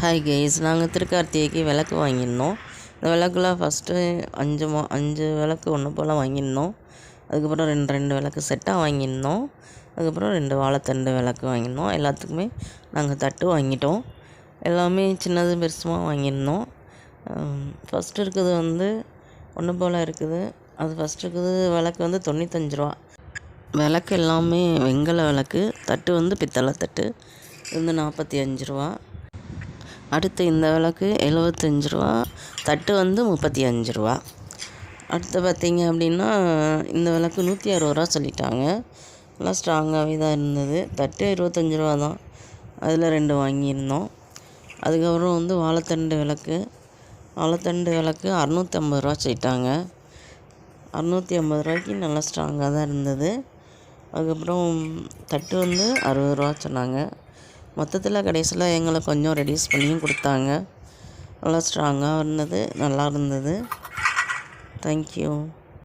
Hi guys நாங்கள் திருக்கார்த்திகைக்கு விளக்கு வாங்கியிருந்தோம். இந்த விளக்குல ஃபஸ்ட்டு அஞ்சு மா அஞ்சு விளக்கு ஒன்று போல் வாங்கியிருந்தோம். அதுக்கப்புறம் ரெண்டு ரெண்டு விளக்கு செட்டாக வாங்கியிருந்தோம். அதுக்கப்புறம் ரெண்டு வாழைத்தண்டு விளக்கு வாங்கியிருந்தோம். எல்லாத்துக்குமே நாங்கள் தட்டு வாங்கிட்டோம். எல்லாமே சின்னது பெருசுமாக வாங்கியிருந்தோம். ஃபஸ்ட்டு இருக்குது வந்து ஒன்று போல் இருக்குது. அது ஃபஸ்ட்டு இருக்குது விளக்கு வந்து தொண்ணூத்தஞ்சு ரூபா. விளக்கு எல்லாமே வெங்கல விளக்கு. தட்டு வந்து பித்தளை தட்டு. இது வந்து நாற்பத்தி அஞ்சு ரூபா. அடுத்து இந்த விளக்கு எழுபத்தஞ்சு ரூபா தட்டு வந்து முப்பத்தி அஞ்சு ரூபா. அடுத்து பார்த்திங்க அப்படின்னா இந்த விளக்கு நூற்றி அறுபது ரூபா சொல்லிட்டாங்க. நல்லா ஸ்ட்ராங்காகவே தான் இருந்தது. தட்டு இருபத்தஞ்சி ரூபா தான். அதில் ரெண்டு வாங்கியிருந்தோம். அதுக்கப்புறம் வந்து வாழைத்தண்டு விளக்கு. வாழைத்தண்டு விளக்கு அறநூற்றம்பது ரூபா சொல்லிட்டாங்க. அறநூற்றி ஐம்பது ரூபாய்க்கு நல்லா ஸ்ட்ராங்காக தான் இருந்தது. அதுக்கப்புறம் தட்டு வந்து அறுபது ரூபா சொன்னாங்க. மொத்தத்தில் கடைசியில் எங்களை கொஞ்சம் ரெடியூஸ் பண்ணியும் கொடுத்தாங்க. நல்லா ஸ்ட்ராங்காக இருந்தது நல்லா இருந்தது. தேங்க்யூ